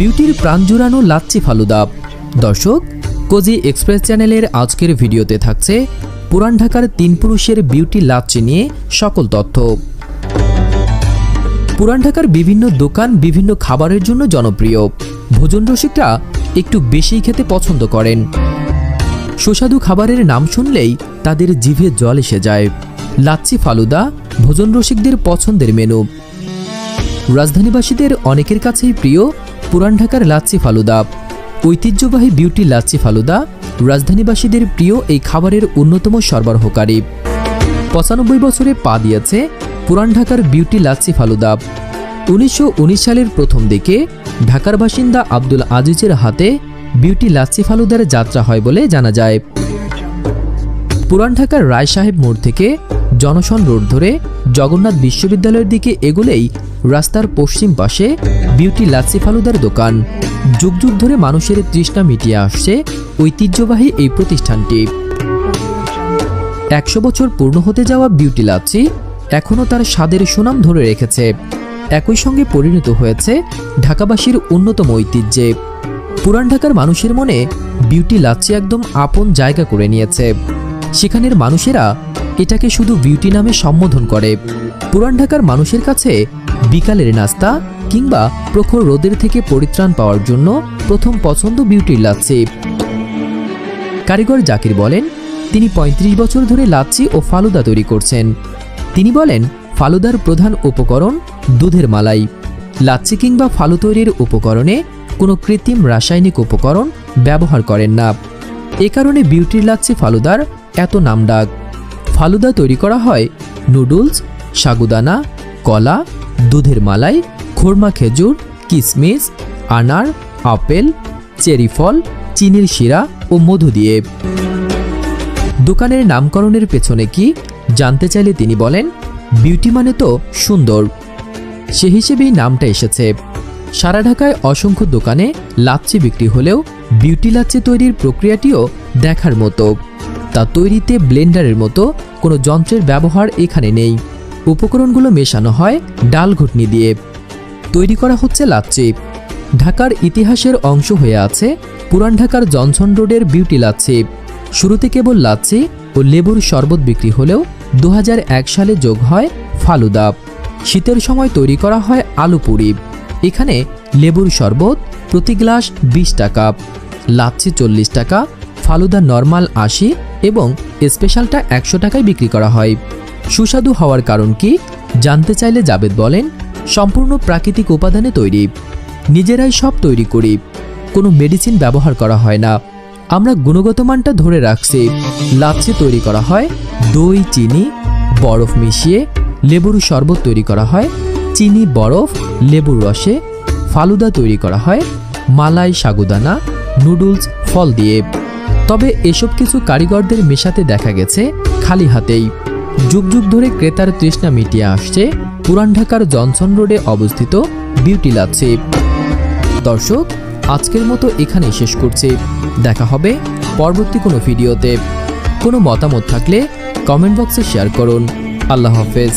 বিউটির প্রাণ জুড়ানো লাচ্ছি ফালুদা। দর্শক, cosy express চ্যানেলের আজকের ভিডিওতে থাকছে পুরান ঢাকার তিন পুরুষের বিউটি লাচ্ছি নিয়ে সকল তথ্য। পুরান ঢাকার বিভিন্ন দোকান বিভিন্ন খাবারের জন্য জনপ্রিয়। ভোজন রসিকরা একটু বেশি খেতে পছন্দ করেন। সুস্বাদু খাবারের নাম শুনলেই তাদের জিভে জল এসে যায়। লাচ্ছি ফালুদা ভোজন রসিকদের পছন্দের মেনু। রাজধানীবাসীদের অনেকের কাছেই প্রিয় পুরান ঢাকার লাচ্ছি ফালুদা। ঐতিহ্যবাহী বিউটি লাচ্ছি ফালুদা রাজধানীবাসীদের প্রিয় এই খাবারের অন্যতম সরবরাহকারী। পঁচানব্বই বছরে পা দিয়েছে পুরান ঢাকার বিউটি লাচ্ছি ফালুদা। উনিশশো উনিশ সালের প্রথম দিকে ঢাকার বাসিন্দা আব্দুল আজিজের হাতে বিউটি লাচ্ছি ফালুদার যাত্রা হয় বলে জানা যায়। পুরান ঢাকার রায় সাহেব মোড় থেকে জনসন রোড ধরে জগন্নাথ বিশ্ববিদ্যালয়ের দিকে এগোলেই রাস্তার পশ্চিম পাশে বিউটি লাচ্ছি ফালুদার দোকান। যুগ যুগ ধরে মানুষের তৃষ্ণা মিটিয়ে আসছে ঐতিহ্যবাহী এই প্রতিষ্ঠানটি। একশো বছর পূর্ণ হতে যাওয়া বিউটি লাচ্ছি এখনও তার স্বাদের সুনাম ধরে রেখেছে। একই সঙ্গে পরিণত হয়েছে ঢাকাবাসীর অন্যতম ঐতিহ্যে। পুরান ঢাকার মানুষের মনে বিউটি লাচ্ছি একদম আপন জায়গা করে নিয়েছে। সেখানের মানুষেরা এটাকে শুধু বিউটি নামে সম্বোধন করে। পুরান ঢাকার মানুষের কাছে বিকালের নাস্তা কিংবা প্রখর রোদের থেকে পরিত্রাণ পাওয়ার জন্য প্রথম পছন্দ বিউটির লাচ্ছি। কারিগর জাকির বলেন, তিনি ৩৫ বছর ধরে লাচ্ছি ও ফালুদা তৈরি করছেন। তিনি বলেন, ফালুদার প্রধান উপকরণ দুধের মালাই। লাচ্ছি কিংবা ফালু তৈরির উপকরণে কোনো কৃত্রিম রাসায়নিক উপকরণ ব্যবহার করেন না। এ কারণে বিউটির লাচ্ছি ফালুদার এত নামডাক। ফালুদা তৈরি করা হয়। নুডলস, সাগুদানা, কলা, দুধের মালাই, খোরমা খেজুর কিশমিশ আনার, আপেল, চেরি ফল, চিনির শিরা ও মধু দিয়ে। দোকানের নামকরণের পেছনে কি জানতে চাইলে তিনি বলেন, বিউটি মানে তো সুন্দর। সে হিসেবেই নামটা এসেছে। সারা ঢাকায় অসংখ্য দোকানে লাচ্ছি বিক্রি হলেও বিউটি লাচ্ছি তৈরির প্রক্রিয়াটিও দেখার মতো। তা তৈরিতে ব্লেন্ডারের মতো কোনো যন্ত্রের ব্যবহার এখানে নেই। উপকরণগুলো মেশানো হয় ডাল ঘুটনি দিয়ে। তৈরি করা হচ্ছে লাচ্ছি ঢাকার ইতিহাসের অংশ হয়ে আছে পুরান ঢাকার জনসন রোডের বিউটি লাচ্ছি শুরুতে কেবল লাচ্ছি ও লেবুর শরবত বিক্রি হলেও দু হাজার এক সালে যোগ হয় ফালুদা। শীতের সময় তৈরি করা হয় আলু পুরি। এখানে লেবুর শরবত প্রতি গ্লাস বিশ টাকা লাচ্ছি চল্লিশ টাকা, ফালুদা নর্মাল আশি এবং স্পেশালটা একশো টাকায় বিক্রি করা হয়। সুস্বাদু হওয়ার কারণ কি? জানতে চাইলে জাবেদ বলেন, সম্পূর্ণ প্রাকৃতিক উপাদানে তৈরি। নিজেরাই সব তৈরি করি। কোনো মেডিসিন ব্যবহার করা হয় না। আমরা গুণগত মানটা ধরে রাখছি। লাচ্ছি তৈরি করা হয়, দই, চিনি, বরফ মিশিয়ে লেবুর শরবত তৈরি করা হয়, চিনি, বরফ, লেবুর রসে ফালুদা তৈরি করা হয়, মালাই, সাগুদানা, নুডলস, ফল দিয়ে। তবে এসব কিছু কারিগরদের মেশাতে দেখা গেছে খালি হাতেই। যুগ যুগ ধরে ক্রেতার তৃষ্ণা মিটিয়ে আসছে পুরান ঢাকার জনসন রোডে অবস্থিত বিউটি লাচ্ছি। দর্শক, আজকের মতো এখানেই শেষ করছি। দেখা হবে পরবর্তী কোনো ভিডিওতে। কোনো মতামত থাকলে কমেন্ট বক্সে শেয়ার করুন। আল্লাহ হাফেজ।